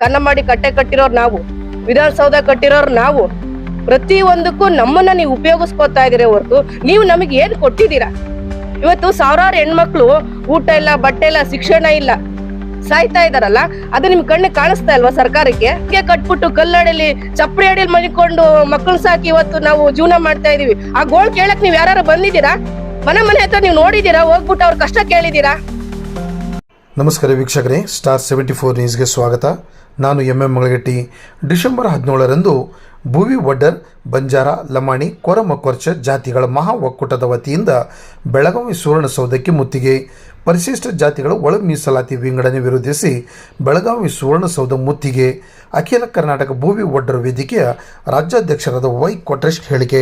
ಕನ್ನಂಬಾಡಿ ಕಟ್ಟೆ ಕಟ್ಟಿರೋರು ನಾವು, ವಿಧಾನಸೌಧ ಕಟ್ಟಿರೋರು ನಾವು ಪ್ರತಿ ಒಂದಕ್ಕೂ ನಮ್ಮನ್ನ ನೀವು ಉಪಯೋಗಿಸ್ಕೊತಾ ಇದೀರ ಹೊರತು ನೀವು ನಮಗೆ ಏನ್ ಕೊಟ್ಟಿದ್ದೀರಾ? ಇವತ್ತು ಸಾವಿರಾರು ಹೆಣ್ಮಕ್ಳು ಊಟ ಇಲ್ಲ, ಬಟ್ಟೆ ಇಲ್ಲ, ಶಿಕ್ಷಣ ಇಲ್ಲ, ಸಾಯ್ತಾ ಇದಾರಲ್ಲ ಅದು ನಿಮ್ ಕಣ್ಣಿಗೆ ಕಾಣಿಸ್ತಾ ಇಲ್ವಾ ಸರ್ಕಾರಕ್ಕೆ? ಕಟ್ಬಿಟ್ಟು ಕಲ್ಲಡಲಿ, ಚಪ್ಪಡಿ ಅಡಿಯಲ್ಲಿ ಮಲಿಕೊಂಡು ಮಕ್ಕಳು ಸಾಕಿ ಇವತ್ತು ನಾವು ಜೀವನ ಮಾಡ್ತಾ ಇದೀವಿ. ಆ ಗೋಳ್ ಕೇಳಕ್ ನೀವ್ ಯಾರು ಬಂದಿದ್ದೀರಾ? ಮನೆ ಮನೆ ಹತ್ರ ನೀವು ನೋಡಿದೀರಾ ಹೋಗ್ಬಿಟ್ಟು ಅವ್ರ ಕಷ್ಟ ಕೇಳಿದೀರಾ ನಮಸ್ಕಾರ ವೀಕ್ಷಕರೇ ಸ್ಟಾರ್ ಸೆವೆಂಟಿ ಫೋರ್ ನ್ಯೂಸ್ಗೆ ಸ್ವಾಗತ. ನಾನು ಎಂ ಎಂ ಮಂಗಳಗಟ್ಟಿ ಡಿಸೆಂಬರ್ ಹದಿನೇಳರಂದು ಭುವಿ ವಡ್ಡರ್ ಬಂಜಾರ, ಲಮಾಣಿ ಕೊರಮಕೊರ್ಚ ಜಾತಿಗಳ ಮಹಾ ಒಕ್ಕೂಟದ ವತಿಯಿಂದ ಬೆಳಗಾವಿ ಸುವರ್ಣಸೌಧಕ್ಕೆ ಮುತ್ತಿಗೆ. ಪರಿಶಿಷ್ಟ ಜಾತಿಗಳ ಒಳ ಮೀಸಲಾತಿ ವಿಂಗಡಣೆ ವಿರೋಧಿಸಿ ಬೆಳಗಾವಿ ಸುವರ್ಣಸೌಧ ಮುತ್ತಿಗೆ. ಅಖಿಲ ಕರ್ನಾಟಕ ಭೂವಿ ಒಡ್ಡರ ವೇದಿಕೆಯ ರಾಜ್ಯಾಧ್ಯಕ್ಷರಾದ ವೈ ಕೊಟ್ರೇಶ್ ಹೇಳಿಕೆ.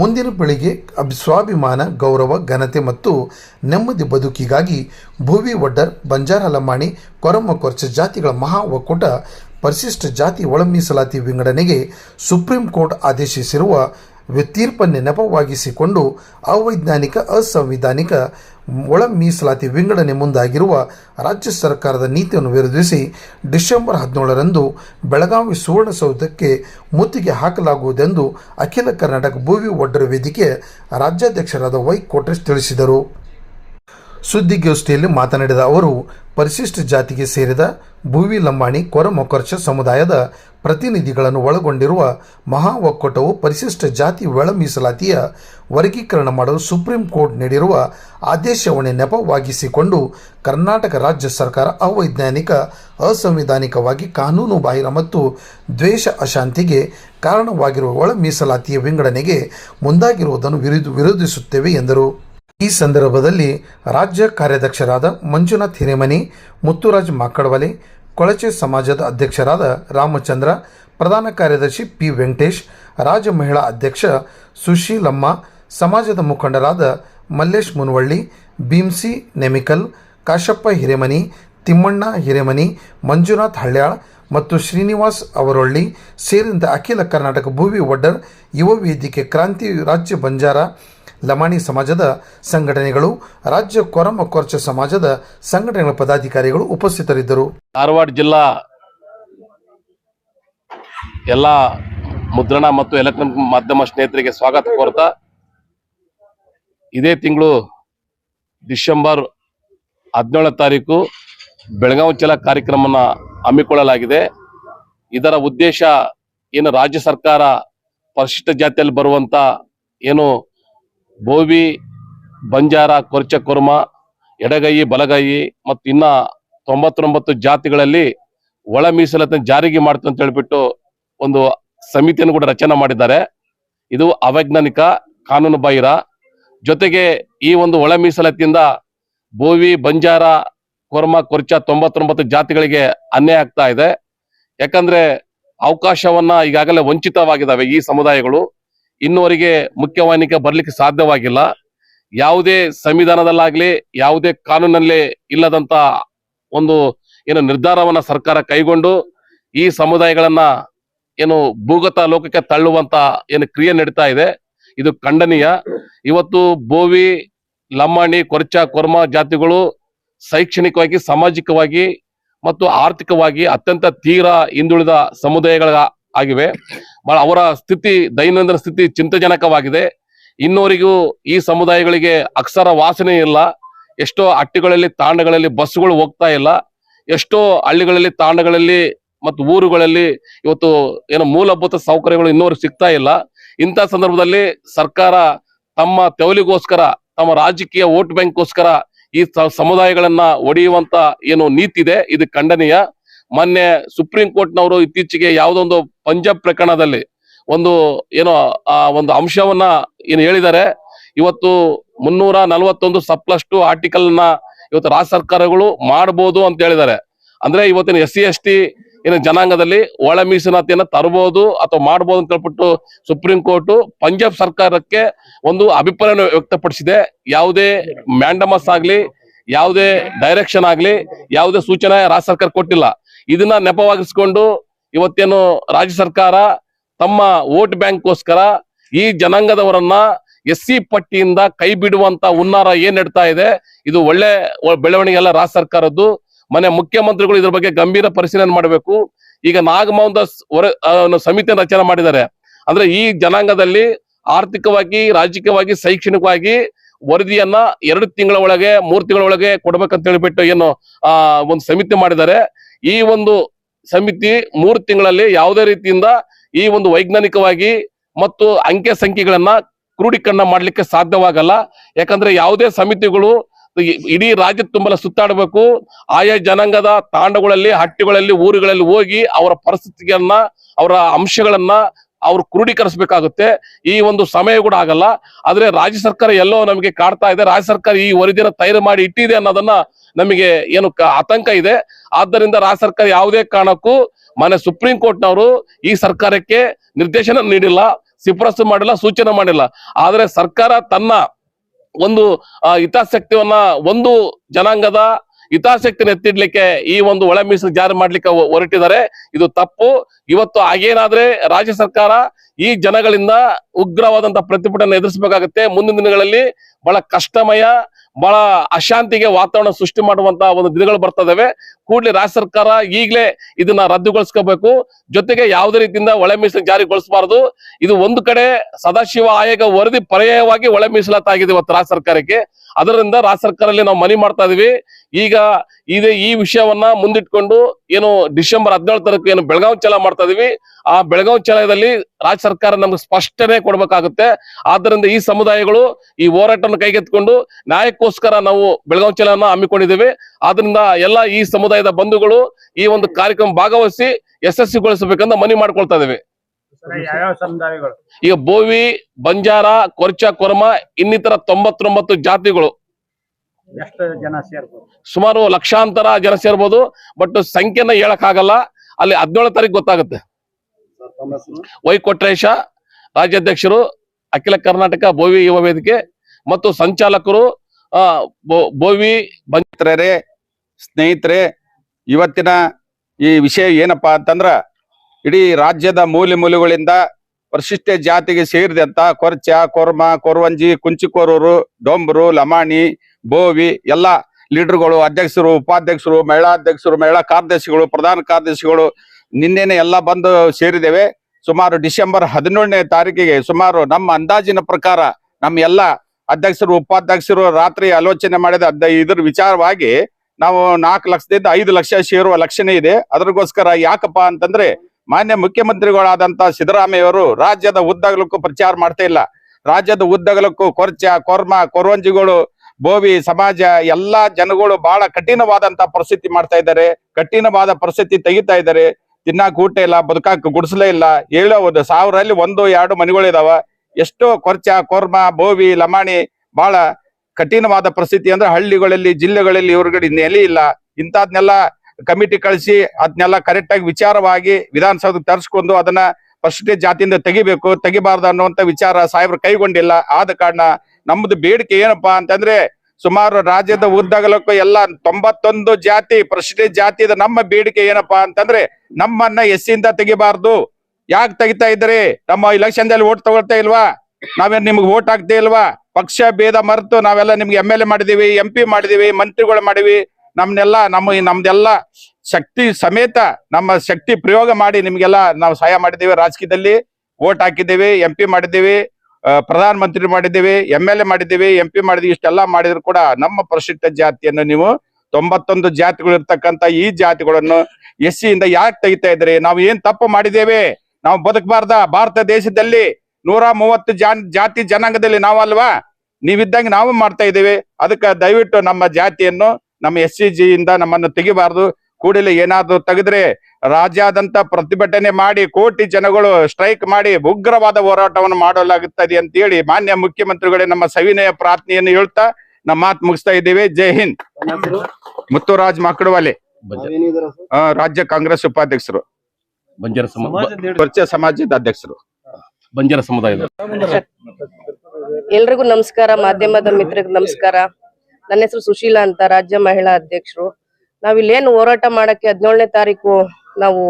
ಮುಂದಿನ ಪೀಳಿಗೆ ಸ್ವಾಭಿಮಾನ, ಗೌರವ, ಘನತೆ ಮತ್ತು ನೆಮ್ಮದಿ ಬದುಕಿಗಾಗಿ ಭೂವಿ ಒಡ್ಡರ್ ಬಂಜಾರ ಲಮಾಣಿ ಕೊರಮಕೊರ್ಚ ಜಾತಿಗಳ ಮಹಾ ಒಕ್ಕೂಟ ಪರಿಶಿಷ್ಟ ಜಾತಿ ಒಳ ಮೀಸಲಾತಿ ವಿಂಗಡಣೆಗೆ ಸುಪ್ರೀಂ ಕೋರ್ಟ್ ಆದೇಶಿಸಿರುವ ತೀರ್ಪನ್ನೇ ನೆಪವಾಗಿಸಿಕೊಂಡು ಅವೈಜ್ಞಾನಿಕ, ಅಸಂವಿಧಾನಿಕ ಒಳ ಮೀಸಲಾತಿ ವಿಂಗಡಣೆ ಮುಂದಾಗಿರುವ ರಾಜ್ಯ ಸರ್ಕಾರದ ನೀತಿಯನ್ನು ವಿರೋಧಿಸಿ ಡಿಸೆಂಬರ್ ಹದಿನೇಳರಂದು ಬೆಳಗಾವಿ ಸುವರ್ಣಸೌಧಕ್ಕೆ ಮುತ್ತಿಗೆ ಹಾಕಲಾಗುವುದೆಂದು ಅಖಿಲ ಕರ್ನಾಟಕ ಭೂವಿ ಒಡ್ಡರ ವೇದಿಕೆ ರಾಜ್ಯಾಧ್ಯಕ್ಷರಾದ ವೈ ಕೋಟ್ರೇಶ್ ತಿಳಿಸಿದರು. ಸುದ್ದಿಗೋಷ್ಠಿಯಲ್ಲಿ ಮಾತನಾಡಿದ ಅವರು, ಪರಿಶಿಷ್ಟ ಜಾತಿಗೆ ಸೇರಿದ ಭೂವಿ ಲಂಬಾಣಿ ಕೊರಮೊಕರ್ಷ ಸಮುದಾಯದ ಪ್ರತಿನಿಧಿಗಳನ್ನು ಒಳಗೊಂಡಿರುವ ಮಹಾ ಒಕ್ಕೂಟವು ಪರಿಶಿಷ್ಟ ಜಾತಿ ಒಳ ಮೀಸಲಾತಿಯ ವರ್ಗೀಕರಣ ಮಾಡಲು ಸುಪ್ರೀಂ ಕೋರ್ಟ್ ನೀಡಿರುವ ಆದೇಶವನ್ನು ನೆಪವಾಗಿಸಿಕೊಂಡು ಕರ್ನಾಟಕ ರಾಜ್ಯ ಸರ್ಕಾರ ಅವೈಜ್ಞಾನಿಕ, ಅಸಂವಿಧಾನಿಕವಾಗಿ ಕಾನೂನು ಬಾಹಿರ ಮತ್ತು ದ್ವೇಷ ಅಶಾಂತಿಗೆ ಕಾರಣವಾಗಿರುವ ಒಳ ಮೀಸಲಾತಿಯ ವಿಂಗಡಣೆಗೆ ಮುಂದಾಗಿರುವುದನ್ನು ವಿರೋಧ ವಿರೋಧಿಸುತ್ತೇವೆ ಎಂದರು. ಈ ಸಂದರ್ಭದಲ್ಲಿ ರಾಜ್ಯ ಕಾರ್ಯಾಧ್ಯಕ್ಷರಾದ ಮಂಜುನಾಥ್ ಹಿರೇಮನಿ, ಮುತ್ತುರಾಜ್ ಮಾಕಡವಲೆ, ಕೊಳಚೆ ಸಮಾಜದ ಅಧ್ಯಕ್ಷರಾದ ರಾಮಚಂದ್ರ, ಪ್ರಧಾನ ಕಾರ್ಯದರ್ಶಿ ಪಿ ವೆಂಕಟೇಶ್ ರಾಜ ಮಹಿಳಾ ಅಧ್ಯಕ್ಷ ಸುಶೀಲಮ್ಮ, ಸಮಾಜದ ಮುಖಂಡರಾದ ಮಲ್ಲೇಶ್ ಮುನವಳ್ಳಿ, ಭೀಮ್ಸಿ ನೆಮಿಕಲ್, ಕಾಶಪ್ಪ ಹಿರೇಮನಿ, ತಿಮ್ಮಣ್ಣ ಹಿರೇಮನಿ, ಮಂಜುನಾಥ್ ಹಳ್ಯಾಳ್ ಮತ್ತು ಶ್ರೀನಿವಾಸ್ ಅವರೊಳ್ಳಿ ಸೇರಿದಂತೆ ಅಖಿಲ ಕರ್ನಾಟಕ ಭೂವಿ ಒಡ್ಡರ್ ಯುವ ವೇದಿಕೆ ಕ್ರಾಂತಿ ರಾಜ್ಯ ಬಂಜಾರ ಲಮಾಣಿ ಸಮಾಜದ ಸಂಘಟನೆಗಳು, ರಾಜ್ಯ ಕೊರಮ ಕೊರ್ಚ ಸಮಾಜದ ಸಂಘಟನೆಗಳ ಪದಾಧಿಕಾರಿಗಳು ಉಪಸ್ಥಿತರಿದ್ದರು. ಧಾರವಾಡ ಜಿಲ್ಲಾ ಎಲ್ಲ ಮುದ್ರಣ ಮತ್ತು ಎಲೆಕ್ಟ್ರಾನಿಕ್ ಮಾಧ್ಯಮ ಸ್ನೇಹಿತರಿಗೆ ಸ್ವಾಗತ ಕೋರ್ತಾ. ಇದೇ ತಿಂಗಳು ಡಿಸೆಂಬರ್ ಹದಿನೇಳನೇ ತಾರೀಕು ಬೆಳಗಾವಿ ಜಿಲ್ಲಾ ಕಾರ್ಯಕ್ರಮನ ಹಮ್ಮಿಕೊಳ್ಳಲಾಗಿದೆ. ಇದರ ಉದ್ದೇಶ ಏನು ರಾಜ್ಯ ಸರ್ಕಾರ ಪರಿಶಿಷ್ಟ ಜಾತಿಯಲ್ಲಿ ಬರುವಂತ ಏನು ಬೋವಿ, ಬಂಜಾರ, ಕೊರ್ಚ ಕುರ್ಮ, ಎಡಗೈ, ಬಲಗೈ ಮತ್ತು ಇನ್ನ ತೊಂಬತ್ತೊಂಬತ್ತು ಜಾತಿಗಳಲ್ಲಿ ಒಳ ಮೀಸಲಾತಿ ಜಾರಿಗೆ ಮಾಡ್ತು ಅಂತ ಹೇಳ್ಬಿಟ್ಟು ಒಂದು ಸಮಿತಿಯನ್ನು ಕೂಡ ರಚನೆ ಮಾಡಿದ್ದಾರೆ. ಇದು ಅವೈಜ್ಞಾನಿಕ ಕಾನೂನು ಬಾಹಿರ. ಜೊತೆಗೆ ಈ ಒಂದು ಒಳ ಮೀಸಲಾತಿಯಿಂದ ಬೋವಿ, ಬಂಜಾರ, ಕೊರ್ಮ, ಕೊರ್ಚ ತೊಂಬತ್ತೊಂಬತ್ತು ಜಾತಿಗಳಿಗೆ ಅನ್ಯಾಯ ಆಗ್ತಾ ಇದೆ. ಯಾಕಂದ್ರೆ ಅವಕಾಶವನ್ನ ಈಗಾಗಲೇ ವಂಚಿತವಾಗಿದ್ದಾವೆ ಈ ಸಮುದಾಯಗಳು. ಇನ್ನುವರೆಗೆ ಮುಖ್ಯವಾಹಿನಿಗೆ ಬರ್ಲಿಕ್ಕೆ ಸಾಧ್ಯವಾಗಿಲ್ಲ. ಯಾವುದೇ ಸಂವಿಧಾನದಲ್ಲಾಗ್ಲಿ, ಯಾವುದೇ ಕಾನೂನಲ್ಲಿ ಇಲ್ಲದಂತ ಒಂದು ಏನು ನಿರ್ಧಾರವನ್ನ ಸರ್ಕಾರ ಕೈಗೊಂಡು ಈ ಸಮುದಾಯಗಳನ್ನ ಏನು ಭೂಗತ ಲೋಕಕ್ಕೆ ತಳ್ಳುವಂತ ಏನು ಕ್ರಿಯೆ ನಡೀತಾ ಇದೆ. ಇದು ಖಂಡನೀಯ. ಇವತ್ತು ಬೋವಿ ಲಮ್ಮಾಣಿ, ಕೊರ್ಚ, ಕೊರ್ಮ ಜಾತಿಗಳು ಶೈಕ್ಷಣಿಕವಾಗಿ, ಸಾಮಾಜಿಕವಾಗಿ ಮತ್ತು ಆರ್ಥಿಕವಾಗಿ ಅತ್ಯಂತ ತೀರಾ ಹಿಂದುಳಿದ ಸಮುದಾಯಗಳ ಆಗಿವೆ. ಬಹಳ ಅವರ ಸ್ಥಿತಿ, ದೈನಂದಿನ ಸ್ಥಿತಿ ಚಿಂತಾಜನಕವಾಗಿದೆ. ಇನ್ನೋರಿಗೂ ಈ ಸಮುದಾಯಗಳಿಗೆ ಅಕ್ಷರ ವಾಸನೆ ಇಲ್ಲ. ಎಷ್ಟೋ ಹಟ್ಟಿಗಳಲ್ಲಿ ತಾಂಡಗಳಲ್ಲಿ ಬಸ್ಗಳು ಹೋಗ್ತಾ ಇಲ್ಲ. ಎಷ್ಟೋ ಹಳ್ಳಿಗಳಲ್ಲಿ ತಾಂಡಗಳಲ್ಲಿ ಮತ್ತು ಊರುಗಳಲ್ಲಿ ಇವತ್ತು ಏನು ಮೂಲಭೂತ ಸೌಕರ್ಯಗಳು ಇನ್ನೋರಿಗೆ ಸಿಗ್ತಾ ಇಲ್ಲ. ಇಂಥ ಸಂದರ್ಭದಲ್ಲಿ ಸರ್ಕಾರ ತಮ್ಮ ತೆವಲಿಗೋಸ್ಕರ, ತಮ್ಮ ರಾಜಕೀಯ ವೋಟ್ ಬ್ಯಾಂಕ್ಗೋಸ್ಕರ ಈ ಸಮುದಾಯಗಳನ್ನ ಒಡೆಯುವಂತ ಏನು ನೀತಿ ಇದೆ ಇದು ಖಂಡನೀಯ. ಮೊನ್ನೆ ಸುಪ್ರೀಂ ಕೋರ್ಟ್ನವರು ಇತ್ತೀಚೆಗೆ ಯಾವುದೊಂದು ಪಂಜಾಬ್ ಪ್ರಕರಣದಲ್ಲಿ ಒಂದು ಏನೋ, ಆ, ಒಂದು ಅಂಶವನ್ನ ಏನು ಹೇಳಿದ್ದಾರೆ. ಇವತ್ತು ಮುನ್ನೂರ ನಲವತ್ತೊಂದು ಸಪ್ಲಸ್ ಟು ಆರ್ಟಿಕಲ್ನ ಇವತ್ತು ರಾಜ್ಯ ಸರ್ಕಾರಗಳು ಮಾಡಬಹುದು ಅಂತ ಹೇಳಿದ್ದಾರೆ. ಅಂದ್ರೆ ಇವತ್ತಿನ ಎಸ್ ಸಿ, ಎಸ್ ಟಿ ಏನು ಜನಾಂಗದಲ್ಲಿ ಒಳ ಮೀಸಲಾತಿಯನ್ನ ತರಬಹುದು ಅಥವಾ ಮಾಡಬಹುದು ಅಂತ ಹೇಳ್ಬಿಟ್ಟು ಸುಪ್ರೀಂ ಕೋರ್ಟ್ ಪಂಜಾಬ್ ಸರ್ಕಾರಕ್ಕೆ ಒಂದು ಅಭಿಪ್ರಾಯ ವ್ಯಕ್ತಪಡಿಸಿದೆ. ಯಾವುದೇ ಮ್ಯಾಂಡಮಸ್ ಆಗ್ಲಿ, ಯಾವುದೇ ಡೈರೆಕ್ಷನ್ ಆಗ್ಲಿ, ಯಾವುದೇ ಸೂಚನೆ ರಾಜ್ಯ ಸರ್ಕಾರ ಕೊಟ್ಟಿಲ್ಲ. ಇದನ್ನ ನೆಪವಾಗಿಸ್ಕೊಂಡು ಇವತ್ತೇನು ರಾಜ್ಯ ಸರ್ಕಾರ ತಮ್ಮ ವೋಟ್ ಬ್ಯಾಂಕ್ಗೋಸ್ಕರ ಈ ಜನಾಂಗದವರನ್ನ ಎಸ್ ಸಿ ಪಟ್ಟಿಯಿಂದ ಕೈ ಬಿಡುವಂತ ಹುನ್ನಾರ ಏನ್ ನಡ್ತಾ ಇದೆ, ಇದು ಒಳ್ಳೆ ಬೆಳವಣಿಗೆ ಅಲ್ಲ ರಾಜ್ಯ ಸರ್ಕಾರದ್ದು. ಮನೆ ಮುಖ್ಯಮಂತ್ರಿಗಳು ಇದ್ರ ಬಗ್ಗೆ ಗಂಭೀರ ಪರಿಶೀಲನೆ ಮಾಡಬೇಕು. ಈಗ ನಾಗಮೌಂದ ಸಮಿತಿಯನ್ನು ರಚನೆ ಮಾಡಿದ್ದಾರೆ. ಅಂದ್ರೆ ಈ ಜನಾಂಗದಲ್ಲಿ ಆರ್ಥಿಕವಾಗಿ, ರಾಜಕೀಯವಾಗಿ, ಶೈಕ್ಷಣಿಕವಾಗಿ ವರದಿಯನ್ನ ಎರಡು ತಿಂಗಳ ಒಳಗೆ, ಮೂರು ತಿಂಗಳ ಒಳಗೆ ಕೊಡ್ಬೇಕಂತ ಹೇಳ್ಬಿಟ್ಟು ಏನು, ಆ, ಒಂದು ಸಮಿತಿ ಮಾಡಿದ್ದಾರೆ. ಈ ಒಂದು ಸಮಿತಿ ಮೂರು ತಿಂಗಳಲ್ಲಿ ಯಾವುದೇ ರೀತಿಯಿಂದ ಈ ಒಂದು ವೈಜ್ಞಾನಿಕವಾಗಿ ಮತ್ತು ಅಂಕೆ ಸಂಖ್ಯೆಗಳನ್ನ ಕ್ರೋಢೀಕರಣ ಮಾಡ್ಲಿಕ್ಕೆ ಸಾಧ್ಯವಾಗಲ್ಲ. ಯಾಕಂದ್ರೆ ಯಾವುದೇ ಸಮಿತಿಗಳು ಇಡೀ ರಾಜ್ಯ ತುಂಬಲ ಸುತ್ತಾಡಬೇಕು. ಆಯಾ ಜನಾಂಗದ ತಾಂಡಗಳಲ್ಲಿ ಹಟ್ಟಿಗಳಲ್ಲಿ, ಊರುಗಳಲ್ಲಿ ಹೋಗಿ ಅವರ ಪರಿಸ್ಥಿತಿಯನ್ನ, ಅವರ ಅಂಶಗಳನ್ನ ಅವ್ರು ಕ್ರೋಢೀಕರಿಸಬೇಕಾಗುತ್ತೆ. ಈ ಒಂದು ಸಮಯ ಕೂಡ ಆಗಲ್ಲ. ಆದ್ರೆ ರಾಜ್ಯ ಸರ್ಕಾರ ಎಲ್ಲೋ ನಮಗೆ ಕಾಡ್ತಾ ಇದೆ. ರಾಜ್ಯ ಸರ್ಕಾರ ಈ ವರದಿನ ತಯಾರು ಮಾಡಿ ಇಟ್ಟಿದೆ ಅನ್ನೋದನ್ನ ನಮಗೆ ಏನು ಆತಂಕ ಇದೆ. ಆದ್ದರಿಂದ ರಾಜ್ಯ ಸರ್ಕಾರ ಯಾವುದೇ ಕಾರಣಕ್ಕೂ ಮನೆ ಸುಪ್ರೀಂ ಕೋರ್ಟ್ನವರು ಈ ಸರ್ಕಾರಕ್ಕೆ ನಿರ್ದೇಶನ ನೀಡಿಲ್ಲ, ಶಿಫಾರಸು ಮಾಡಿಲ್ಲ, ಸೂಚನೆ ಮಾಡಿಲ್ಲ. ಆದರೆ ಸರ್ಕಾರ ತನ್ನ ಒಂದು ಹಿತಾಸಕ್ತಿಯನ್ನ ಒಂದು ಜನಾಂಗದ ಹಿತಾಸಕ್ತಿನ ಎತ್ತಿಡ್ಲಿಕ್ಕೆ ಈ ಒಂದು ಒಳ ಮೀಸಲು ಜಾರಿ ಮಾಡ್ಲಿಕ್ಕೆ ಹೊರಟಿದ್ದಾರೆ. ಇದು ತಪ್ಪು. ಇವತ್ತು ಹಾಗೇನಾದ್ರೆ ರಾಜ್ಯ ಸರ್ಕಾರ ಈ ಜನಗಳಿಂದ ಉಗ್ರವಾದಂತ ಪ್ರತಿಭಟನೆ ಎದುರಿಸಬೇಕಾಗುತ್ತೆ. ಮುಂದಿನ ದಿನಗಳಲ್ಲಿ ಬಹಳ ಕಷ್ಟಮಯ, ಬಹಳ ಅಶಾಂತಿಗೆ ವಾತಾವರಣ ಸೃಷ್ಟಿ ಮಾಡುವಂತ ಒಂದು ದಿನಗಳು ಬರ್ತದವೆ ಕೂಡಲೇ ರಾಜ್ಯ ಸರ್ಕಾರ ಈಗಲೇ ಇದನ್ನ ರದ್ದುಗೊಳಿಸ್ಕೋಬೇಕು. ಜೊತೆಗೆ ಯಾವುದೇ ರೀತಿಯಿಂದ ಒಳ ಮೀಸಲು ಜಾರಿಗೊಳಿಸಬಾರದು. ಇದು ಒಂದು ಕಡೆ ಸದಾಶಿವ ಆಯೋಗ ವರದಿ ಪರ್ಯಾಯವಾಗಿ ಒಳ ಮೀಸಲಾತಾಗಿದೆ ಇವತ್ತು ರಾಜ್ಯ ಸರ್ಕಾರಕ್ಕೆ. ಅದರಿಂದ ರಾಜ್ಯ ಸರ್ಕಾರದಲ್ಲಿ ನಾವು ಮನವಿ ಮಾಡ್ತಾ ಇದೀವಿ. ಈಗ ಇದೆ ಈ ವಿಷಯವನ್ನ ಮುಂದಿಟ್ಕೊಂಡು ಏನು ಡಿಸೆಂಬರ್ ಹದಿನೇಳು ತಾರೀಕು ಏನು ಬೆಳಗಾವಿ ಚಲ ಮಾಡ್ತಾ ಇದೀವಿ. ಆ ಬೆಳಗಾವಿ ಚಲದಲ್ಲಿ ರಾಜ್ಯ ಸರ್ಕಾರ ನಮ್ಗೆ ಸ್ಪಷ್ಟನೆ ಕೊಡ್ಬೇಕಾಗುತ್ತೆ. ಆದ್ದರಿಂದ ಈ ಸಮುದಾಯಗಳು ಈ ಹೋರಾಟವನ್ನು ಕೈಗೆತ್ತಿಕೊಂಡು ನ್ಯಾಯಕ್ಕೋಸ್ಕರ ನಾವು ಬೆಳಗಾವಿ ಚಲನ ಹಮ್ಮಿಕೊಂಡಿದ್ದೇವೆ. ಆದ್ರಿಂದ ಎಲ್ಲ ಈ ಸಮುದಾಯದ ಬಂಧುಗಳು ಈ ಒಂದು ಕಾರ್ಯಕ್ರಮ ಭಾಗವಹಿಸಿ ಯಶಸ್ವಿಗೊಳಿಸಬೇಕಂತ ಮನವಿ ಮಾಡ್ಕೊಳ್ತಾ ಇದೀವಿ. ಈಗ ಬೋವಿ ಬಂಜಾರ ಕೊರ್ಚ ಕೊರ್ಮ ಇನ್ನಿತರ ತೊಂಬತ್ತೊಂಬತ್ತು ಜಾತಿಗಳು ಎಷ್ಟು ಜನ ಸೇರ್ಬೋದು? ಸುಮಾರು ಲಕ್ಷಾಂತರ ಜನ ಸೇರ್ಬೋದು ಬಟ್ ಸಂಖ್ಯೆನ ಹೇಳಕ್ ಆಗಲ್ಲ ಅಲ್ಲಿ ಹದಿನೇಳು ತಾರೀಕು ಗೊತ್ತಾಗುತ್ತೆ. ವೈ ಕೊಟ್ರೇಶ ರಾಜ್ಯಾಧ್ಯಕ್ಷರು ಅಖಿಲ ಕರ್ನಾಟಕ ಬೋವಿ ಯುವ ವೇದಿಕೆ ಮತ್ತು ಸಂಚಾಲಕರು ಆ ಬೋ- ಬೋವಿ ಬಂತ್ರರೇ ಸ್ನೇಹಿತರೆ ಇವತ್ತಿನ ಈ ವಿಷಯ ಏನಪ್ಪಾ ಅಂತಂದ್ರ ಇಡೀ ರಾಜ್ಯದ ಮೂಲೆ ಮೂಲೆಗಳಿಂದ ಪರಿಶಿಷ್ಟ ಜಾತಿಗೆ ಸೇರಿದಂತ ಕೊರ್ಚ, ಕೊರ್ಮ, ಕೊರವಂಜಿ, ಕುಂಚಿಕೋರೂರು, ಡೊಂಬರು, ಲಮಾಣಿ, ಬೋವಿ ಎಲ್ಲ ಲೀಡರ್ಗಳು, ಅಧ್ಯಕ್ಷರು, ಉಪಾಧ್ಯಕ್ಷರು, ಮಹಿಳಾ ಅಧ್ಯಕ್ಷರು, ಮಹಿಳಾ ಕಾರ್ಯದರ್ಶಿಗಳು, ಪ್ರಧಾನ ಕಾರ್ಯದರ್ಶಿಗಳು ನಿನ್ನೆನೆ ಎಲ್ಲ ಬಂದು ಸೇರಿದ್ದೇವೆ. ಸುಮಾರು ಡಿಸೆಂಬರ್ ಹದಿನೇಳನೇ ತಾರೀಕಿಗೆ ಸುಮಾರು ನಮ್ಮ ಅಂದಾಜಿನ ಪ್ರಕಾರ ನಮ್ಮ ಎಲ್ಲ ಅಧ್ಯಕ್ಷರು, ಉಪಾಧ್ಯಕ್ಷರು ರಾತ್ರಿ ಆಲೋಚನೆ ಮಾಡಿದ ಇದ್ರ ವಿಚಾರವಾಗಿ ನಾವು ನಾಲ್ಕು ಲಕ್ಷದಿಂದ ಐದು ಲಕ್ಷ ಸೇರುವ ಲಕ್ಷಣ ಇದೆ. ಅದ್ರಗೋಸ್ಕರ ಯಾಕಪ್ಪ ಅಂತಂದ್ರೆ ಮಾನ್ಯ ಮುಖ್ಯಮಂತ್ರಿಗಳಾದಂತ ಸಿದ್ದರಾಮಯ್ಯವರು ರಾಜ್ಯದ ಉದ್ದಗಲಕ್ಕೂ ಪ್ರಚಾರ ಮಾಡ್ತಾ ಇಲ್ಲ. ರಾಜ್ಯದ ಉದ್ದಗಲಕ್ಕೂ ಕೊರ್ಚ, ಕೊರ್ಮ, ಕೊರವಂಜಿಗಳು, ಬೋವಿ, ಸಮಾಜ, ಎಲ್ಲಾ ಜನಗಳು ಬಹಳ ಕಠಿಣವಾದಂತ ಪರಿಸ್ಥಿತಿ ಮಾಡ್ತಾ ಇದ್ದಾರೆ. ಕಠಿಣವಾದ ಪರಿಸ್ಥಿತಿ ತೆಗಿತಾ ಇದ್ದಾರೆ. ತಿನ್ನಾಕ ಊಟ ಇಲ್ಲ, ಬದುಕಾಕ ಗುಡಿಸಲೇ ಇಲ್ಲ. ಹೇಳೋ ಒಂದು ಸಾವಿರಲ್ಲಿ ಒಂದು, ಎರಡು ಮನೆಗಳಿದಾವ. ಎಷ್ಟೋ ಕೊರ್ಚ, ಕೊರ್ಮ, ಬೋವಿ, ಲಮಾಣಿ ಬಹಳ ಕಠಿಣವಾದ ಪರಿಸ್ಥಿತಿ ಅಂದ್ರೆ ಹಳ್ಳಿಗಳಲ್ಲಿ, ಜಿಲ್ಲೆಗಳಲ್ಲಿ ಇವ್ರಗಡೆ ನೆಲೆ ಇಲ್ಲ. ಇಂಥದ್ನೆಲ್ಲ ಕಮಿಟಿ ಕಳಿಸಿ ಅದನ್ನೆಲ್ಲ ಕರೆಕ್ಟ್ ಆಗಿ ವಿಚಾರವಾಗಿ ವಿಧಾನಸೌಧಕ್ಕೆ ತರಿಸ್ಕೊಂಡು ಅದನ್ನ ಪರಿಶಿಷ್ಟ ಜಾತಿಯಿಂದ ತೆಗಿಬೇಕು, ತೆಗಿಬಾರ್ದು ಅನ್ನುವಂತ ವಿಚಾರ ಸಾಹೇಬ್ರು ಕೈಗೊಂಡಿಲ್ಲ. ಆದ ಕಾರಣ ನಮ್ದು ಬೇಡಿಕೆ ಏನಪ್ಪಾ ಅಂತಂದ್ರೆ ಸುಮಾರು ರಾಜ್ಯದ ಉದ್ದಗಲಕ್ಕೂ ಎಲ್ಲ ತೊಂಬತ್ತೊಂದು ಜಾತಿ ಪರಿಶಿಷ್ಟ ಜಾತಿದ ನಮ್ಮ ಬೇಡಿಕೆ ಏನಪ್ಪಾ ಅಂತಂದ್ರೆ ನಮ್ಮನ್ನ ಎಸ್ ಇಂದ ತೆಗಿಬಾರ್ದು. ಯಾಕೆ ತೆಗಿತಾ ಇದ್ರಿ ನಮ್ಮ ಇಲೆಕ್ಷನ್ ದಲ್ಲಿ ಓಟ್ ತಗೊಳ್ತಾ ಇಲ್ವಾ? ನಾವೇನ್ ನಿಮ್ಗೆ ಓಟ್ ಹಾಕ್ತಾ ಇಲ್ವಾ? ಪಕ್ಷ ಭೇದ ಮರೆತು ನಾವೆಲ್ಲ ನಿಮ್ಗೆ ಎಂ ಎಲ್ ಎ ಮಾಡಿದೀವಿ ಎಂ ಪಿ ಮಾಡಿದೀವಿ, ಮಂತ್ರಿಗಳು ಮಾಡಿವಿ ನಮ್ನೆಲ್ಲ, ನಮ್ಮ ನಮ್ದೆಲ್ಲ ಶಕ್ತಿ ಸಮೇತ, ನಮ್ಮ ಶಕ್ತಿ ಪ್ರಯೋಗ ಮಾಡಿ ನಿಮ್ಗೆಲ್ಲ ನಾವು ಸಹಾಯ ಮಾಡಿದ್ದೇವೆ. ರಾಜಕೀಯದಲ್ಲಿ ಓಟ್ ಹಾಕಿದ್ದೀವಿ ಎಂ ಪಿ ಮಾಡಿದ್ದೀವಿ ಪ್ರಧಾನ ಮಂತ್ರಿ ಮಾಡಿದ್ದೀವಿ ಎಂ ಎಲ್ ಎ ಮಾಡಿದ್ದೀವಿ ಎಂ ಪಿ ಮಾಡಿದೀವಿ, ಇಷ್ಟೆಲ್ಲ ಮಾಡಿದ್ರು ಕೂಡ ನಮ್ಮ ಪರಿಶಿಷ್ಟ ಜಾತಿಯನ್ನು ನೀವು ತೊಂಬತ್ತೊಂದು ಜಾತಿಗಳು ಇರ್ತಕ್ಕಂತ ಈ ಜಾತಿಗಳನ್ನು ಎಸ್ ಇಂದ ಯಾಕೆ ತೆಗಿತಾ ಇದ್ರಿ ನಾವು ಏನ್ ತಪ್ಪು ಮಾಡಿದ್ದೇವೆ? ನಾವು ಬದುಕಬಾರ್ದ? ಭಾರತ ದೇಶದಲ್ಲಿ ನೂರ ಮೂವತ್ತು ಜಾತಿ ಜನಾಂಗದಲ್ಲಿ ನಾವಲ್ವಾ? ನೀವಿದ್ದಂಗೆ ನಾವು ಮಾಡ್ತಾ ಇದ್ದೇವೆ. ಅದಕ್ಕೆ ದಯವಿಟ್ಟು ನಮ್ಮ ಜಾತಿಯನ್ನು ನಮ್ಮ ಎಸ್ ಸಿ ಜಿ ಇಂದ ನಮ್ಮನ್ನು ತೆಗಿಬಾರ್ದು. ಕೂಡಲೇ ಏನಾದ್ರು ತೆಗೆದ್ರೆ ರಾಜ್ಯಾದಂತ ಪ್ರತಿಭಟನೆ ಮಾಡಿ ಕೋಟಿ ಜನಗಳು ಸ್ಟ್ರೈಕ್ ಮಾಡಿ ಉಗ್ರವಾದ ಹೋರಾಟವನ್ನು ಮಾಡಲಾಗುತ್ತದೆ ಅಂತ ಹೇಳಿ ಮಾನ್ಯ ಮುಖ್ಯಮಂತ್ರಿಗಳೇ ನಮ್ಮ ಸವಿನಯ ಪ್ರಾರ್ಥನೆಯನ್ನು ಹೇಳ್ತಾ ನಮ್ಮ ಮಾತು ಮುಗಿಸ್ತಾ ಇದ್ದೇವೆ. ಜೈ ಹಿಂದ್. ಮುತ್ತುರಾಜ್ ಮಾಕಡವಾಲೆ ರಾಜ್ಯ ಕಾಂಗ್ರೆಸ್ ಉಪಾಧ್ಯಕ್ಷರು. ಬಂಜಾರ ಸಮಾಜ ಸಮಾಜದ ಅಧ್ಯಕ್ಷರು. ಬಂಜಾರ ಸಮುದಾಯದ ಎಲ್ರಿಗೂ ನಮಸ್ಕಾರ ಮಾಧ್ಯಮದ ಮಿತ್ರರಿಗೆ ನಮಸ್ಕಾರ. ನನ್ನ ಹೆಸರು ಸುಶೀಲಾ ಅಂತ ರಾಜ್ಯ ಮಹಿಳಾ ಅಧ್ಯಕ್ಷರು. ನಾವ್ ಇಲ್ಲೇನು ಹೋರಾಟ ಮಾಡಕ್ಕೆ ಹದಿನೇಳನೇ ತಾರೀಕು ನಾವು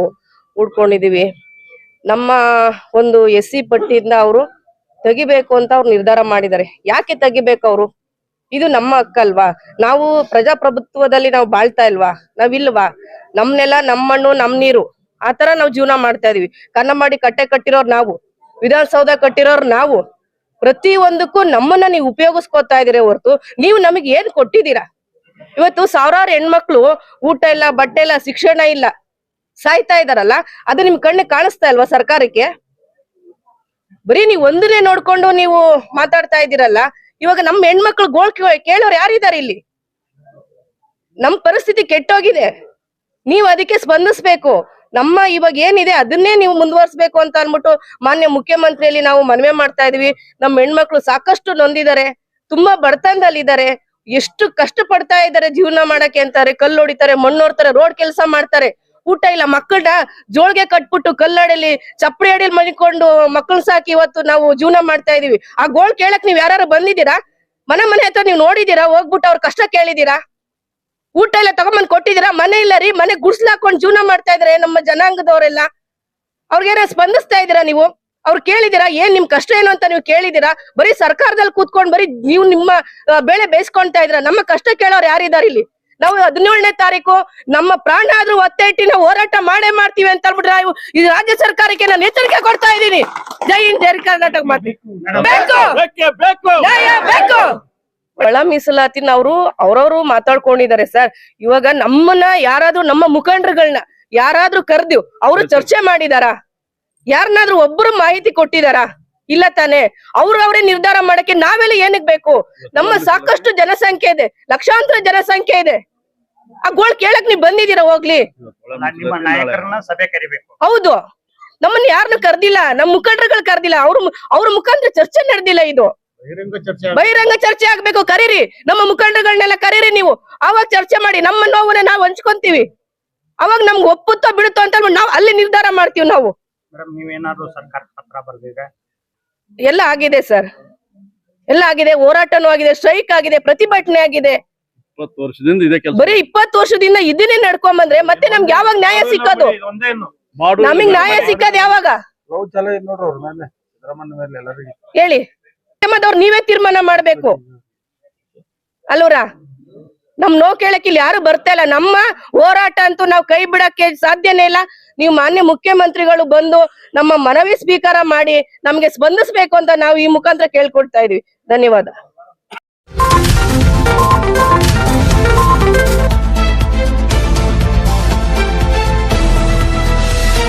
ಉಡ್ಕೊಂಡಿದೀವಿ ನಮ್ಮ ಒಂದು ಎಸ್ ಸಿ ಪಟ್ಟಿಯಿಂದ ಅವರು ತೆಗಿಬೇಕು ಅಂತ ಅವ್ರು ನಿರ್ಧಾರ ಮಾಡಿದ್ದಾರೆ. ಯಾಕೆ ತೆಗಿಬೇಕು ಅವರು? ಇದು ನಮ್ಮ ಹಕ್ಕಲ್ವಾ ನಾವು ಪ್ರಜಾಪ್ರಭುತ್ವದಲ್ಲಿ ನಾವು ಬಾಳ್ತಾ ಇಲ್ವಾ? ನಾವಿಲ್ವಾ ನಮ್ನೆಲ್ಲ ನಮ್ಮ ಮಣ್ಣು ನಮ್ ನೀರು ಆತರ ನಾವು ಜೀವನ ಮಾಡ್ತಾ ಇದೀವಿ. ಕನ್ನಮಾಡಿ ಕಟ್ಟೆ ಕಟ್ಟಿರೋರ್ ನಾವು. ವಿಧಾನಸೌಧ ಕಟ್ಟಿರೋರು ನಾವು. ಪ್ರತಿ ಒಂದಕ್ಕೂ ನಮ್ಮನ್ನ ನೀವು ಉಪಯೋಗಿಸ್ಕೊತಾ ಇದೀರ ಹೊರತು ನೀವು ನಮಗೆ ಏನ್ ಕೊಟ್ಟಿದ್ದೀರಾ? ಇವತ್ತು ಸಾವಿರಾರು ಹೆಣ್ಮಕ್ಳು ಊಟ ಇಲ್ಲ, ಬಟ್ಟೆ ಇಲ್ಲ, ಶಿಕ್ಷಣ ಇಲ್ಲ, ಸಾಯ್ತಾ ಇದಾರಲ್ಲ ಅದು ನಿಮ್ ಕಣ್ಣಿಗೆ ಕಾಣಿಸ್ತಾ ಇಲ್ವಾ ಸರ್ಕಾರಕ್ಕೆ? ಬರೀ ನೀವು ಒಂದನ್ನೇ ನೋಡ್ಕೊಂಡು ನೀವು ಮಾತಾಡ್ತಾ ಇದ್ದೀರಲ್ಲ, ಇವಾಗ ನಮ್ಮ ಹೆಣ್ಮಕ್ಳು ಗೋಳ್ ಕೇಳೋರು ಯಾರಿದ್ದಾರೆ ಇಲ್ಲಿ? ನಮ್ ಪರಿಸ್ಥಿತಿ ಕೆಟ್ಟೋಗಿದೆ. ನೀವು ಅದಕ್ಕೆ ಸ್ಪಂದಿಸ್ಬೇಕು. ನಮ್ಮ ಇವಾಗ ಏನಿದೆ ಅದನ್ನೇ ನೀವು ಮುಂದುವರ್ಸ್ಬೇಕು ಅಂತ ಅನ್ಬಿಟ್ಟು ಮಾನ್ಯ ಮುಖ್ಯಮಂತ್ರಿಯಲ್ಲಿ ನಾವು ಮನವಿ ಮಾಡ್ತಾ ಇದೀವಿ. ನಮ್ಮ ಹೆಣ್ಮಕ್ಳು ಸಾಕಷ್ಟು ನೊಂದಿದ್ದಾರೆ, ತುಂಬಾ ಬಡತನದಲ್ಲಿದ್ದಾರೆ. ಎಷ್ಟು ಕಷ್ಟ ಪಡ್ತಾ ಇದ್ದಾರೆ ಜೀವನ ಮಾಡಕ್ಕೆ ಅಂತಾರೆ, ಕಲ್ಲು ಹೊಡಿತಾರೆ ಮಣ್ಣು ಹೊಡ್ತಾರೆ ರೋಡ್ ಕೆಲಸ ಮಾಡ್ತಾರೆ. ಊಟ ಇಲ್ಲ ಮಕ್ಕಳನ್ನ ಜೋಳಿಗೆ ಕಟ್ಬಿಟ್ಟು ಕಲ್ಲಡಲಿ ಚಪ್ಪಡಿ ಅಡಿಯಲ್ಲಿ ಮಲಿಕೊಂಡು ಮಕ್ಕಳು ಸಾಕಿ ಇವತ್ತು ನಾವು ಜೀವನ ಮಾಡ್ತಾ ಇದೀವಿ. ಆ ಗೋಳ್ ಕೇಳಕ್ ನೀವ್ ಯಾರು ಬಂದಿದ್ದೀರಾ? ಮನೆ ಮನೆ ಹತ್ರ ನೀವು ನೋಡಿದೀರಾ ಹೋಗ್ಬಿಟ್ಟು ಅವ್ರ ಕಷ್ಟ ಕೇಳಿದೀರಾ ಊಟ ಎಲ್ಲ ತಗೊಂಬಂದ್ ಕೊಟ್ಟಿದ್ದೀರಾ? ಮನೆ ಇಲ್ಲ ರೀ. ಮನೆ ಗುಡ್ಸ್ಲಾಕೊಂಡ್ ಜೀವನ ಮಾಡ್ತಾ ಇದಾರೆ ನಮ್ಮ ಜನಾಂಗದವರೆಲ್ಲ? ಅವ್ರಿಗೇನ ಸ್ಪಂದಿಸ್ತಾ ಇದೀರಾ ನೀವು? ಅವ್ರು ಕೇಳಿದಿರಾ ಏನ್ ನಿಮ್ ಕಷ್ಟ ಏನು ಅಂತ ನೀವು ಕೇಳಿದಿರಾ ಬರೀ ಸರ್ಕಾರದಲ್ಲಿ ಕೂತ್ಕೊಂಡ್ ಬರೀ ನೀವು ನಿಮ್ಮ ಬೆಳೆ ಬೇಯಿಸ್ಕೊಂತಾ ಇದ್ರ ನಮ್ಮ ಕಷ್ಟ ಕೇಳೋರು ಯಾರಿದಾರ ಇಲ್ಲಿ? ನಾವು ಹದಿನೇಳನೇ ತಾರೀಕು ನಮ್ಮ ಪ್ರಾಣ ಆದ್ರೂ ಒತ್ತೆ ಇಟ್ಟಿನ ನಾವು ಹೋರಾಟ ಮಾಡೇ ಮಾಡ್ತೀವಿ ಅಂತ ನಾವು ಇದು ರಾಜ್ಯ ಸರ್ಕಾರಕ್ಕೆ ನಾನು ಎಚ್ಚರಿಕೆ ಕೊಡ್ತಾ ಇದ್ದೀನಿ. ಜೈ ಹಿಂದ್ ಜೈ ಕರ್ನಾಟಕ ಮಾತ್ರ ಬೇಕು. ಬೇಕು. ಒಳ ಮೀಸಲಾತಿನ ಅವರು ಅವ್ರವ್ರು ಮಾತಾಡ್ಕೊಂಡಿದ್ದಾರೆ ಸರ್. ಇವಾಗ ನಮ್ಮನ್ನ ಯಾರಾದ್ರೂ ನಮ್ಮ ಮುಖಂಡರುಗಳನ್ನ ಯಾರಾದ್ರೂ ಕರ್ದಿವ್ ಅವರು ಚರ್ಚೆ ಮಾಡಿದಾರ? ಯಾರನ್ನಾದ್ರೂ ಒಬ್ಬರು ಮಾಹಿತಿ ಕೊಟ್ಟಿದಾರ? ಇಲ್ಲ ತಾನೆ. ಅವರೇ ನಿರ್ಧಾರ ಮಾಡಕ್ಕೆ ನಾವೆಲ್ಲ ಏನಕ್ ಬೇಕು? ನಮ್ಮ ಸಾಕಷ್ಟು ಜನಸಂಖ್ಯೆ ಇದೆ. ಲಕ್ಷಾಂತರ ಜನಸಂಖ್ಯೆ ಇದೆ. ಆ ಗೋಳ್ ಕೇಳಕ್ ನೀವ್ ಬಂದಿದೀರ ಹೋಗ್ಲಿ? ನಿಮ್ಮ ನಾಯಕರನ್ನ ಸಭೆ ಕರಿಬೇಕು. ಹೌದು. ನಮ್ಮನ್ನ ಯಾರನ್ನ ಕರ್ದಿಲ್ಲ. ನಮ್ಮ ಮುಖಂಡರುಗಳು ಕರ್ದಿಲ್ಲ. ಅವ್ರ ಅವ್ರ ಮುಖಾಂತರ ಚರ್ಚೆ ನಡೆದಿಲ್ಲ ಇದು. ಬಹಿರಂಗ ಚರ್ಚೆ ಆಗ್ಬೇಕು. ಕರೀರಿ. ನಮ್ಮ ಮುಖಂಡಗಳನ್ನೆಲ್ಲ ಕರೀರಿ ನೀವು. ಅವಾಗ ಚರ್ಚೆ ಮಾಡಿ ನಮ್ಮ ನೋವನ್ನ ನಾವು ಹಂಚ್ಕೊಂತೀವಿ. ಅವಾಗ ನಮ್ಗೆ ಒಪ್ಪುತ್ತೋ ಬಿಡುತ್ತೋ ಅಂತ ನಾವು ಅಲ್ಲಿ ನಿರ್ಧಾರ ಮಾಡ್ತೀವಿ ನಾವು. ನೀವೇನಾದ್ರೂ ಸರ್ಕಾರ ಪತ್ರ ಬರ್ದಿದೆ ಎಲ್ಲ ಆಗಿದೆ ಸರ್. ಎಲ್ಲ ಆಗಿದೆ ಹೋರಾಟನೂ ಆಗಿದೆ ಸ್ಟ್ರೈಕ್ ಆಗಿದೆ ಪ್ರತಿಭಟನೆ ಆಗಿದೆ. ಇಪ್ಪತ್ತು ವರ್ಷದಿಂದ ಇದೇ ಕೆಲಸ. ಬರೀ ಇಪ್ಪತ್ತು ವರ್ಷದಿಂದ ಇದನ್ನೇ ನಡ್ಕೊಂಡ್ ಬಂದ್ರೆ ಮತ್ತೆ ನಮ್ಗೆ ಯಾವಾಗ ನ್ಯಾಯ ಸಿಕ್ಕೋದು? ಒಂದೇನು? ನಮಗ್ ನ್ಯಾಯ ಸಿಕ್ಕದ್ ಯಾವಾಗ? ಹೇಳಿ. ಮಾಧ್ಯಮದವ್ರು ನೀವೇ ತೀರ್ಮಾನ ಮಾಡ್ಬೇಕು. ಅಲ್ಲೂರ? ನಮ್ ನೋ ಕೇಳಕ್ ಇಲ್ಲಿ ಯಾರು ಬರ್ತಾ ಇಲ್ಲ. ನಮ್ಮ ಹೋರಾಟ ಅಂತೂ ನಾವು ಕೈ ಬಿಡಕ್ಕೆ ಸಾಧ್ಯನೇ ಇಲ್ಲ. ನೀವು ಮಾನ್ಯ ಮುಖ್ಯಮಂತ್ರಿಗಳು ಬಂದು ನಮ್ಮ ಮನವಿ ಸ್ವೀಕಾರ ಮಾಡಿ ನಮ್ಗೆ ಸ್ಪಂದಿಸ್ಬೇಕು ಅಂತ ನಾವು ಈ ಮುಖಾಂತರ ಕೇಳ್ಕೊಡ್ತಾ ಇದೀವಿ. ಧನ್ಯವಾದ.